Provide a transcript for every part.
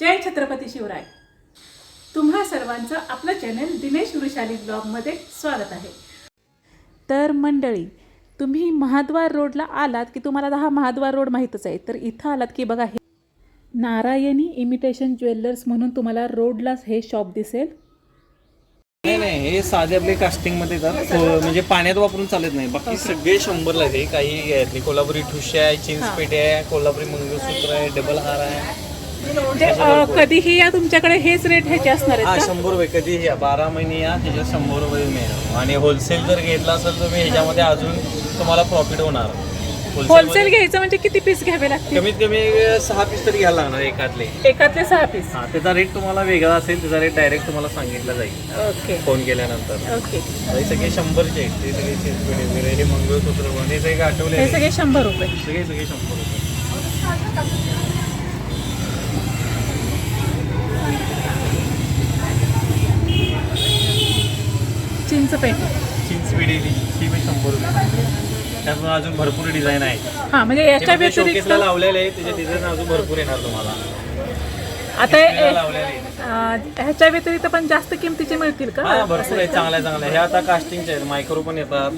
जय छत्रपती शिवराय. तुम्हा सर्वांचं आपलं चॅनल दिनेश वृषाली ब्लॉगमध्ये स्वागत आहे. तर मंडळी तुम्ही महाद्वार रोडला आलात की तुम्हाला आता हा महाद्वार रोड माहीतच आहे. तर इथं आलात की बघा हे नारायणी इमिटेशन ज्वेलर्स म्हणून तुम्हाला रोडलाच हे शॉप दिसेल. नाही नाही हे साधे आपले कास्टिंगमध्ये येतात. को- म्हणजे पाण्यात वापरून चालत नाही. बाकी सगळे शंभरला आहे काही कोल्हापुरी ठुशी आहे चिंच पेटी आहे कोल्हापुरी मंगळसूत्र आहे डबल हार आहे. कधीही या तुमच्याकडे हेच रेट ह्याचे असणार हा आहेत का? शंभर रुपये. कधी या. बारा महिने या त्याच्यात शंभर रुपये मिळणार आणि होलसेल जर घेतला असेल तर मी ह्याच्यामध्ये अजून तुम्हाला प्रॉफिट होणार. होलसेल घ्यायचं म्हणजे किती पीस घ्यावे लागतील? कमीत कमी सहा पीस तरी घ्यायला लागणार एकातले. एकातले सहा पीस हा त्याचा रेट तुम्हाला वेगळा असेल त्याचा रेट डायरेक्ट तुम्हाला सांगितला जाईल. ओके फोन केल्यानंतर. ओके हे सगळे शंभरचे आहेत. ते सगळे वगैरे हे मंगळसूत्र हे सगळे आठवले हे सगळे शंभर रुपये. सगळे सगळे शंभर रुपये. चिंचपेठ चिंच पिढी ही पण शंभर रुपये त्यातून अजून भरपूर डिझाईन आहे हा म्हणजे याच्या व्यतिरिक्त शोकेसला लावलेले आहे डिझाईन अजून भरपूर येणार तुम्हाला. आता हे- लावलेले. अं, ह्याच्या व्यतिरिक्त पण जास्त किमतीचे मिळतील का? हा भरपूर आहे चांगल्या चांगल्या. हे आता कास्टिंगचे आहेत. मायक्रो पण येतात.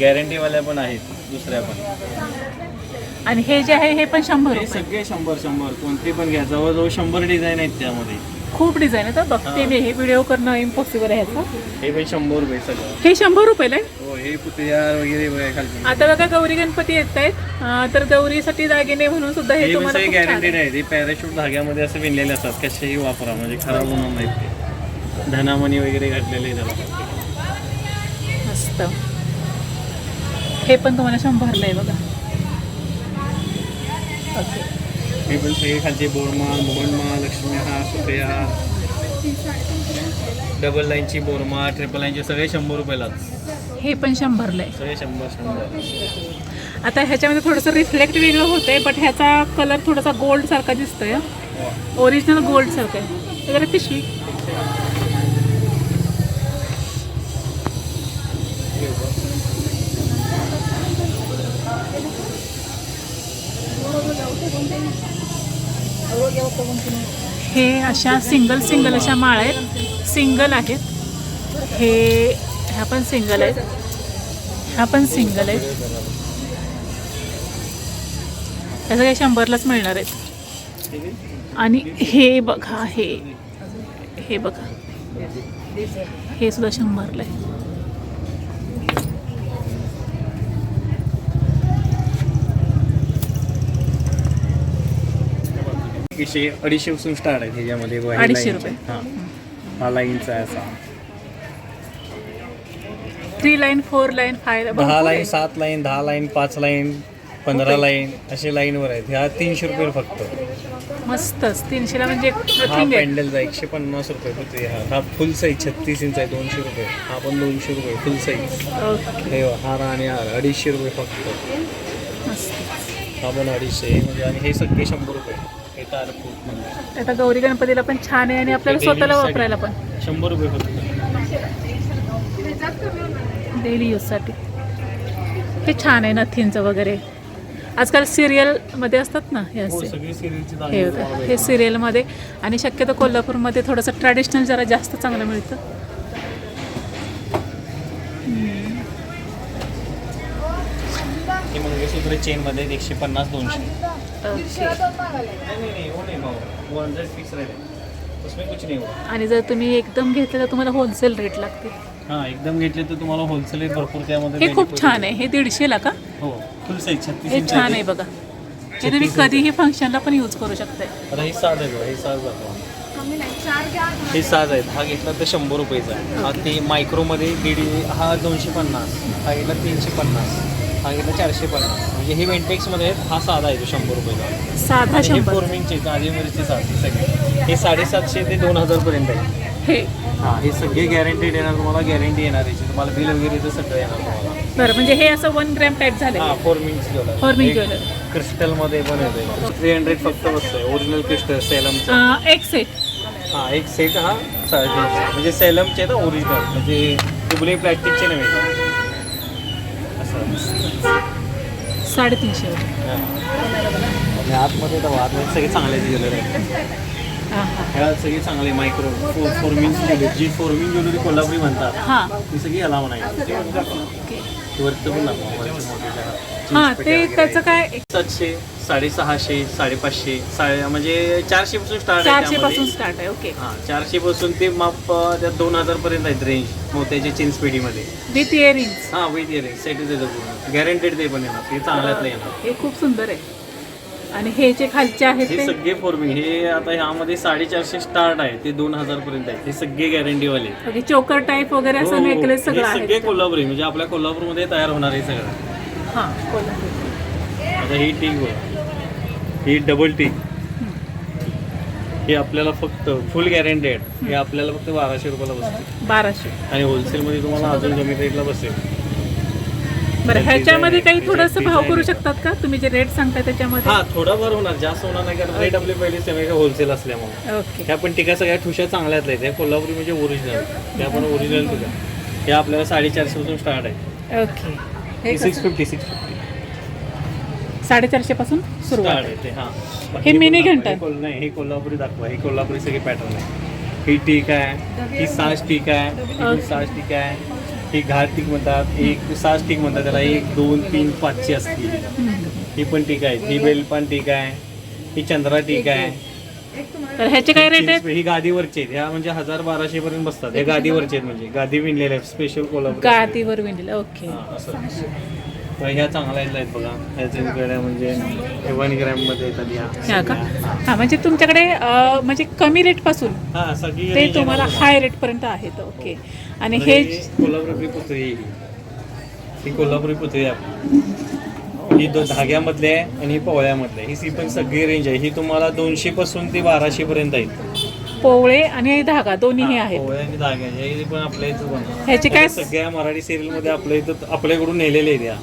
गॅरंटीवाल्या पण आहेत दुसऱ्या पण. आणि हे जे आहे हे पण शंभर हे रुपये. सगळे शंभर शंभर. कोणते पण घ्या. जवळजवळ शंभर डिझाईन आहेत त्यामध्ये. खूप डिझाईन आहे तर बघते मी. हे व्हिडिओ करणं इम्पॉसिबल आहे ह्याचं हे शंभर रुपये सगळं. हे शंभर रुपयाला आहे हो हे पुतळ्या वगैरे खालचे. आता बघा गौरी गणपती येत आहेत. तर गौरीसाठी दागिने म्हणून सुद्धा हे हे तुम्हाला सगळे खूप छान गॅरंटेड आहे. ते पॅराशूट धाग्यामध्ये असं विणलेले असतात. कसेही वापरा म्हणजे खराब होणार नाहीत ते. धनामणी वगैरे घातलेले आहे त्याला. मस्त. हे पण तुम्हाला शंभरला आहे बघा. ओके हे पण सगळे खालचे बोरमाळ मोहनमाळ लक्ष्मी हार सुपे हार डबल लाईनची बोरमाळ ट्रिपल लाईनचे सगळे शंभर रुपयालाच हे पण शंभरला आहे सगळे शंभर शंभर. आता ह्याच्यामध्ये थोडंसं रिफ्लेक्ट वेगळं होतंय बट ह्याचा कलर थोडासा गोल्ड सारखा दिसतोय. ओरिजिनल गोल्ड सारखं आहे. पिशवी. हे अशा सिंगल सिंगल अशा माळ आहेत. सिंगल आहेत. हे ह्या पण सिंगल आहेत. ह्या पण सिंगल आहेत. ह्या सगळ्या शंभरलाच मिळणार आहेत. आणि हे बघा हे. हे बघा. हे सुद्धा शंभरला आहे. एकशे अडीचशे पासून स्टार्ट आहे ह्याच्यामध्ये अडीचशे. रुपये. हा. लाईनचा आहे असा. Three line four line five दहा लाईन सात लाईन दहा लाईन पाच लाईन पंधरा लाईन असे लाईनवर आहेत. ह्या तीनशे रुपये फक्त. मस्तच तीनशेला म्हणजे हा पॅन्डलचा एकशे पन्नास रुपये होते. हा हा फुल साईज छत्तीस इंच आहे दोनशे रुपये. हा पण दोनशे रुपये फुल साईज हे हार आणि हार अडीचशे रुपये फक्त. हा पण अडीचशे म्हणजे आणि हे सगळे शंभर रुपये. आता गौरी गणपतीला पण छान आहे आणि आपल्याला स्वतःला वापरायला पण. शंभर रुपये फक्त. डेली यूजसाठी हे छान आहे नथींचं वगैरे. आजकाल सिरियलमध्ये असतात ना हे हो असे. सगळी सिरीजची हे बघा, हे सिरियलमध्ये आणि शक्यतो कोल्हापूरमध्ये थोडंसं ट्रॅडिशनल जरा जास्त चांगलं मिळतं. हे मंगळसूत्र एकशे पन्नास दोनशे. है उसमें कुछ नहीं होगा आणि जर तुम्ही एकदम घेतलं तर तुम्हाला होलसेल रेट लागतील. हां एकदम घेतले तर तुम्हाला होलसेल रेट भरपूर त्यामध्ये हे खूप benefit छान आहे. हे दीडशेला का? हो फुल साईज छत्तीस हे छान आहे. बघा. हे तुम्ही कधीही फंक्शनला पण यूज करू शकताय. आता हे साज आहे बघा हे साज जातो. हे साज आहेत. हा घेतला तर शंभर रुपयेचा आहे. हा ते मायक्रोमध्ये दीड हा दोनशे पन्नास हा घेतला तीनशे पन्नास. हा घेतला चारशे पन्नास म्हणजे हे वेंटेक्समध्ये आहेत हा साधा आहे तो शंभर रुपयेचा. साधा आणि हे शंभर. फोर्मिंगचे मिरची साधी सगळे. हे साडेसातशे ते दोन हजारपर्यंत आहे. हे. हां हे सगळे गॅरंटीड येणार तुम्हाला गॅरंटी येणार याची. तुम्हाला बिल वगैरे सगळं येणार तुम्हाला. बरं म्हणजे हे असं वन ग्रॅम टाईप झालं. हां फोर्मिंग ज्वेलर Forming. क्रिस्टलमध्ये पण येते थ्री हंड्रेड फक्त बसतोय. ओरिजिनल क्रिस्टल सेलमचं एक सेट हां एक सेट हा साडेतीनशे म्हणजे सेलमचे ना ओरिजिनल म्हणजे डुबले प्लॅस्टिकचे नव्हे. साडेतीनशे. आणि आतमध्ये तर आतमध्ये सगळे चांगले ज्वेलर आहेत हां हां ह्या सगळी चांगले मायक्रो फोर्मिन ज्वेलरी जी फोर्मिन ज्वेलरी कोल्हापुरी म्हणतात हां ती सगळी याला म्हणायची ओके वरचं पण दाखवा वरचं मोठे जरा. हां चिंचपेटी ते. त्याचं काय सातशे साडेसहाशे साडेपाचशे साडे म्हणजे चारशे पासून स्टार्ट चारशे पासून स्टार्ट आहे ओके हां चारशे पासून ते माप त्या दोन हजार पर्यंत आहेत रेंज मोत्याच्या चिंचपेढीमध्ये विथ इयरिंग्स हां विथ इयरिंग सेट देतो गॅरंटेड ते पण येणार. हे चांगल्यातलं येणार. हे खूप सुंदर आहे. आणि हे जे खालचे आहेत हे ते? सगळे फॉर्मिंग हे आता ह्यामध्ये साडेचारशे स्टार्ट आहे. ते दोन हजार पर्यंत आहे हे सगळे गॅरंटीवाले ओके चोकर टाईप वगैरे हो, असं हो. नेकलेस हे सगळं सगळे आहे कोल्हापुरी. म्हणजे आपल्या कोल्हापूरमध्ये तयार होणार आहे सगळं. हां कोल्हापूर. आता ही टीक बघ ही डबल टीक हे आपल्याला फक्त फुल गॅरंटेड हे आपल्याला फक्त बाराशे रुपयाला बसते. बाराशे. आणि होलसेलमध्ये तुम्हाला अजून कमी रेटला बसेल. बरं त्याचे ह्याच्यामध्ये काही थोडंसं भाव करू. शकतात का? तुम्ही जे रेट सांगताय त्याच्यामध्ये. हा थोडाफार होणार. जास्त होणार नाही कारण रेट आपली पहिली सेमी होलसेल असल्यामुळे. ओके. ह्या पण टिका सगळ्या ठुशा चांगल्यातल्या आहेत. ह्या कोल्हापुरी म्हणजे ओरिजिनल त्या पण ओरिजिनल टिका हे आपल्याला साडेचारशे पासून स्टार्ट आहे. ओके. सिक्स कसं? फिफ्टी सिक्स फिफ्टी साडेचारशे पासून सुरुवात आहे हां. मिनी. घंटा. हे नाही हे कोल्हापुरी दाखवा हे कोल्हापुरी सगळे पॅटर्न आहे. ही टीक आहे ही सास टीक आहे ही. सास टीक आहे ही घाट टीक म्हणतात एक सास टीक म्हणतात त्याला एक दोन तीन पाचशे असतील. ही पण टीक आहे ही बेल पण टीक आहे ही चंद्रा टीक आहे. तर ह्याचे काय रेट आहेत? ही गादीवरचे आहेत. ह्या म्हणजे हजार बाराशे पर्यंत बसतात. हे गादीवरचे आहेत म्हणजे. गादी विणलेले स्पेशल कोल्हापूर गादीवर विणलेलं ओके हां, असं. ह्या चांगल्या आहेत बघा ह्याच्या म्हणजे हे वन ग्रॅममध्ये येतात ह्या का हां म्हणजे तुमच्याकडे म्हणजे कमी रेटपासून हा सगळी ते तुम्हाला. हाय रेट पर्यंत आहेत ओके आणि हे कोल्हापुरी पुतळी ही. कोल्हापुरी पुतळी आपली. ही दो धाग्यामधले आहे आणि ही पोवळ्यामधले. ही सी पण सगळी रेंज आहे ही तुम्हाला दोनशे पासून ते बाराशे पर्यंत आहे पोवळे आणि धागा दोन्ही हे आहेत पोवळ्या आणि धाग्या हे पण आपल्या इथं बनवतात. ह्याचे काय सगळ्या मराठी सिरियलमध्ये आपल्या इथं आपल्याकडून नेलेले आहेत या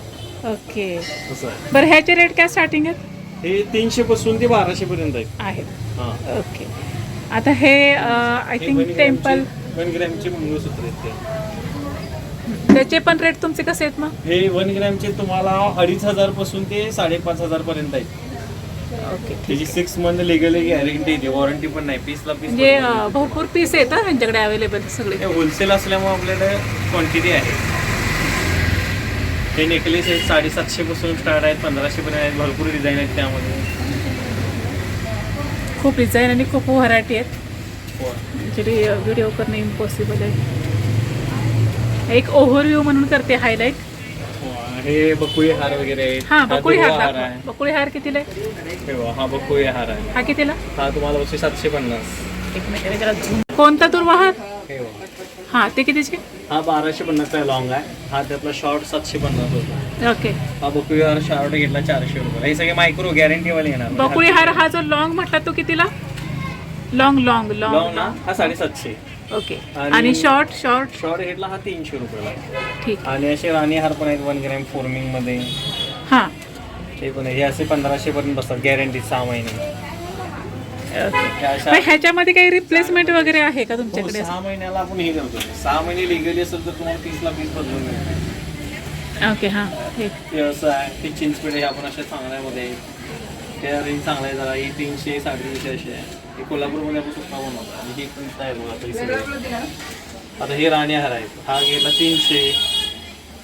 ओके. असं आहे. बरं ह्याचे रेट काय स्टार्टिंग आहेत? हे तीनशे पासून ते बाराशे पर्यंत आहेत. आहेत. हा. ओके. आता हे आय थिंक टेम्पल वन ग्रॅमचे मंगळसूत्र आहेत ते. त्याचे पण रेट तुमचे कसे आहेत मग? हे वन ग्रॅमचे तुम्हाला अडीच हजारपासून ते साडेपाच हजार पर्यंत आहेत. ओके त्याची सिक्स मंथ लिगली गॅरंटी येते वॉरंटी पण नाही. पीसला पीस म्हणजे अं, भरपूर पीस आहेत हा त्यांच्याकडे अवेलेबल सगळे. होलसेल असल्यामुळे आपल्याकडे क्वांटिटी आहे. हे नेकलेस आहेत साडेसातशे पासून स्टार्ट आहेत पंधराशे पर्यंत आहेत भरपूर डिझाईन आहेत त्यामध्ये. खूप डिझाईन आणि खूप व्हरायटी आहेत. ॲक्च्युली व्हिडिओ करणं इम्पॉसिबल आहे. एक ओव्हरव्ह्यू म्हणून करते हायलाईट हे बकुळी हार वगैरे आहेत. हां बकुळी हार दुर्वा दाखवा. आहे. बकुळी हार कितीला आहे? हे बघा, हा बकुळी हार आहे. हा कितीला? हा तुम्हाला बसते सातशे पन्नास. एक मिनिट मी जरा zoom- कोणता दुर्वा हार? हे बघा. हां ते कितीचे? हा बाराशे पन्नासचा लॉंग आहे. हा त्यातला शॉर्ट सातशे पन्नास होता. ओके हा बकुळी हार शॉर्ट घेतला चारशे रुपये हे सगळे मायक्रो गॅरंटीवाले येणार. बकुळी हार हा जो लॉंग म्हटला तो कितीला? लॉंग लॉंग लॉंग लॉंग ना? हा साडेसातशे. ओके आणि- आणि शॉर्ट शॉर्ट शॉर्ट घेतला हा तीनशे रुपयाला. ठीक. आणि असे राणी हार पण आहेत वन ग्रॅम फोर्मिंगमध्ये. हां. ते पण आहे. हे असे पंधराशे पर्यंत बसतात गॅरंटी सहा महिने. ओके अशा- मग ह्याच्यामध्ये काही रिप्लेसमेंट वगैरे आहे का तुमच्याकडे? सहा महिन्याला आपण हे करतो. सहा महिने लिगली असेल तर तुम्हाला तीसला पीस बदलून मिळते. ओके हां ते असं आहे ते चिंचपेढे हे आपण अशा चांगल्यामध्ये. त्या रेंज चांगला आहे जरा ही तीनशे साडेतीनशे असे आहे. हे कोल्हापूरमध्ये आपण सुद्धा बनवतो. आणि हे पण आहे बघा पैसे आता हे राणी हार आहेत. हा गेला तीनशे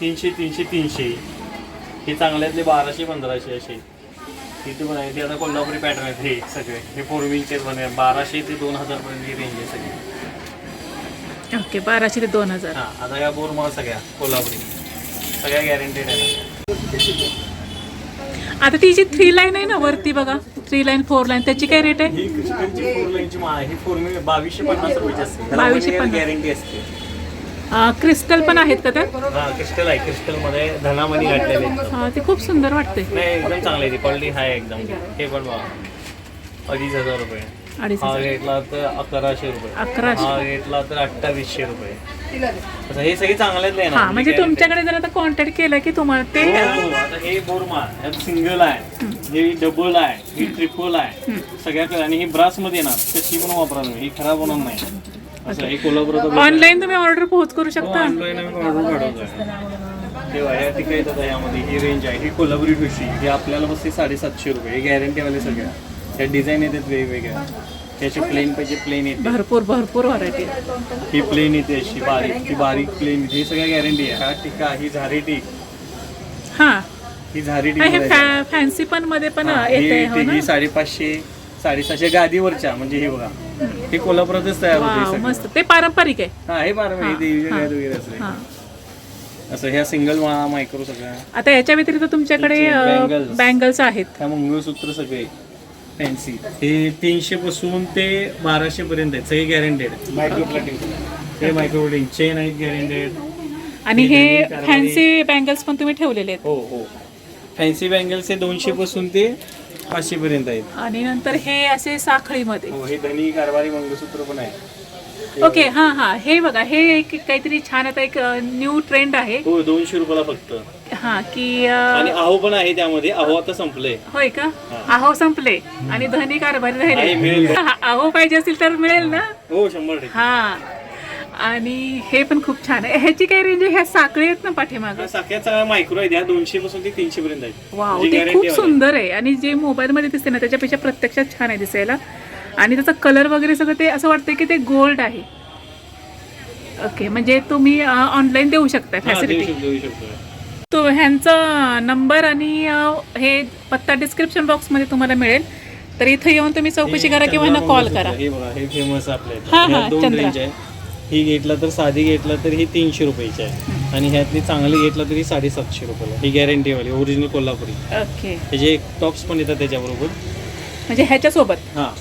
तीनशे तीनशे तीनशे. हे चांगल्यातले बाराशे पंधराशे असे. तिथे पण आहे ते आता कोल्हापुरी पॅटर्न आहेत हे सगळे हे फोर व्हीलचे पण आहे बाराशे ते दोन हजारपर्यंत ही रेंज आहे सगळी ओके बाराशे ते दोन हजार हां आता या बोर मला सगळ्या कोल्हापुरी सगळ्या गॅरंटेड आहे आता ती जी थ्री लाईन आहे ना वरती बघा थ्री लाईन फोर लाईन त्याची काय रेट आहे ही फोर लाईनची माळ आहे ही फोर बावीसशे पन्नास रुपयाची असते बावीसशे पन्नास. गॅरंटी असते क्रिस्टल पण आहेत का त्यात? हा क्रिस्टल आहे. क्रिस्टलमध्ये धनामध्ये घातलेले आहेत. हा, ते खूप सुंदर वाटते. नाही एकदम चांगली आहे क्वालिटी हाय एकदम. हे पण बघा. अडीच हजार रुपये. अडीच हा हजार. घेतला तर अकराशे रुपये. अकराशे. हा घेतला तर अठ्ठावीसशे रुपये. आता हे सगळे चांगलेच आहे हा म्हणजे तुमच्याकडे जर आता कॉन्टॅक्ट केला की तुम्हाला ते हो, आता हे बोरमाळ सिंगल आहे. हे डबल आहे. ही ट्रिपल आहे. सगळ्या आणि ही ब्रासमध्ये येणार. कशी पण वापरा तुम्ही ही खराब होणार नाही. असं हे कोल्हापुरात ऑनलाईन तुम्ही ऑर्डर पोहोच करू शकता. ऑनलाईन आम्ही ऑर्डर काढवतोय तेव्हा या ठिकाणी येतात यामध्ये ही रेंज आहे. ही कोल्हापुरी ठुशी. ही आपल्याला बसते साडेसातशे रुपये. हे गॅरंटीवाले सगळ्या. त्या डिझाईन येतात वेगवेगळ्या. त्याची प्लेन पाहिजे प्लेन येते. भरपूर भरपूर व्हरायटी ही प्लेन येते अशी बारीक ती बारीक प्लेन ही सगळ्या गॅरंटी आहे. हा टिका ही झारी टिक. हां. ही झारी टिक हे बोलायची. फॅ फॅन्सी पण मध्ये पण हा, येते ही हो ही साडेपाचशे साडेसहाशे गादीवरच्या म्हणजे हे बघा. हे कोल्हापुरातच तयार होते वाव. मस्त. ते पारंपरिक आहे. हा हे बारा महिने. वगैरे असं हां. असं ह्या सिंगल मायक्रो सगळ्या. आता याच्या व्यतिरिक्त तुमच्याकडे bangles. बँगल्स आहेत. ह्या मंगळसूत्र सगळे फॅन्सी हे तीनशे पासून ते बाराशे पर्यंत आहेत सगळे गॅरंटेड मायक्रो प्लॅटिंग हे मायक्रो प्लॅटिंग चेन आहेत. गॅरंटेड आणि हे फॅन्सी बँगल्स पण तुम्ही ठेवलेले आहेत. हो हो. फॅन्सी बँगल्स हे दोनशे पासून ते पाचशे पर्यंत आहेत. आणि नंतर हे असे साखळीमध्ये. हो हे धनी कारभारी मंगळसूत्र पण आहे. ओके हां हां. हे बघा हे एक काहीतरी छान आता एक न्यू ट्रेंड आहे. हो दोनशे रुपयाला फक्त. हां की अ, आणि अहो पण आहे त्यामध्ये. अहो आता संपलंय होय का? अहो संपले. आणि धनी कारभारी आहे, राहिले मिळेल. अहो पाहिजे असतील तर मिळेल ना? हो शंभर टक्के. हा. आणि हे पण खूप छान आहे. ह्याची काय रेंज आहे? ह्या साखळी आहेत ना पाठीमाग? सगळ्या मायक्रो ह्या दोनशे पासून ते तीनशे पर्यंत वाव म्हणजे ते guarantee खूप वाले. सुंदर आहे. आणि जे मोबाईलमध्ये दिसते ना त्याच्यापेक्षा प्रत्यक्षात छान आहे दिसायला. आणि त्याचा कलर वगैरे सगळं ते असं वाटतं की ते गोल्ड आहे. ओके म्हणजे तुम्ही ऑनलाईन देऊ शकता हा, देऊ फॅसिलिटी शकतो देऊ शकतो. तो ह्यांचा नंबर आणि अ, हे पत्ता डिस्क्रिप्शन बॉक्समध्ये तुम्हाला मिळेल. तर इथं येऊन तुम्ही चौकशी करा किंवा ह्यांना कॉल करा. हे बघा हे फेमस आपल्या इथं. हा, हा, दोन चंद्रा. रेंज आहे. ही घेतला तर साधी घेतला तर ही तीनशे रुपयाची आहे. आणि ह्यातली चांगली घेतला तरी साडेसातशे रुपयाला. ही गॅरंटी वाली ओरिजिनल कोल्हापुरी. ओके. त्याचे टॉप्स पण येतात त्याच्याबरोबर. म्हणजे ह्याच्यासोबत? हा.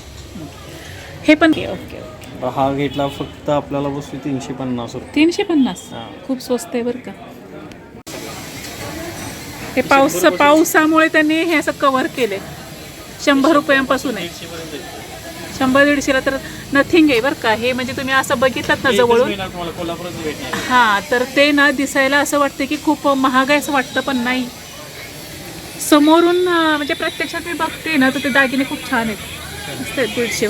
हे पण ओके ओके हा घेतला फक्त आपल्याला बसतो तीनशे पन्नास रुपये. तीनशे पन्नास? हा. खूप स्वस्त आहे बरं का. हे पाऊस पावसामुळे त्यांनी हे असं कव्हर केले शंभर रुपयांपासून आहे. पर्यंत. शंभर दीडशेला तर नथिंग आहे बरं का. हे म्हणजे तुम्ही असं बघितलात ना जवळून? हा तर ते ना दिसायला असं वाटतं की खूप महाग आहे असं वाटतं पण नाही. समोरून म्हणजे प्रत्यक्षात मी बघते ना तर ते दागिने खूप छान आहेत दीडशे.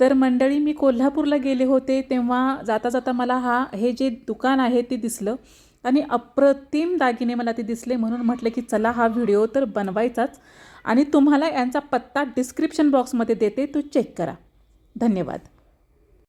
तर मंडळी मी कोल्हापूरला गेले होते तेव्हा जाता जाता मला हा हे जे दुकान आहे ते दिसलं. आणि अप्रतिम दागिने मला ते दिसले म्हणून म्हटलं की चला हा व्हिडिओ तर बनवायचाच. आणि तुम्हाला यांचा पत्ता डिस्क्रिप्शन बॉक्समध्ये देते तो चेक करा. धन्यवाद.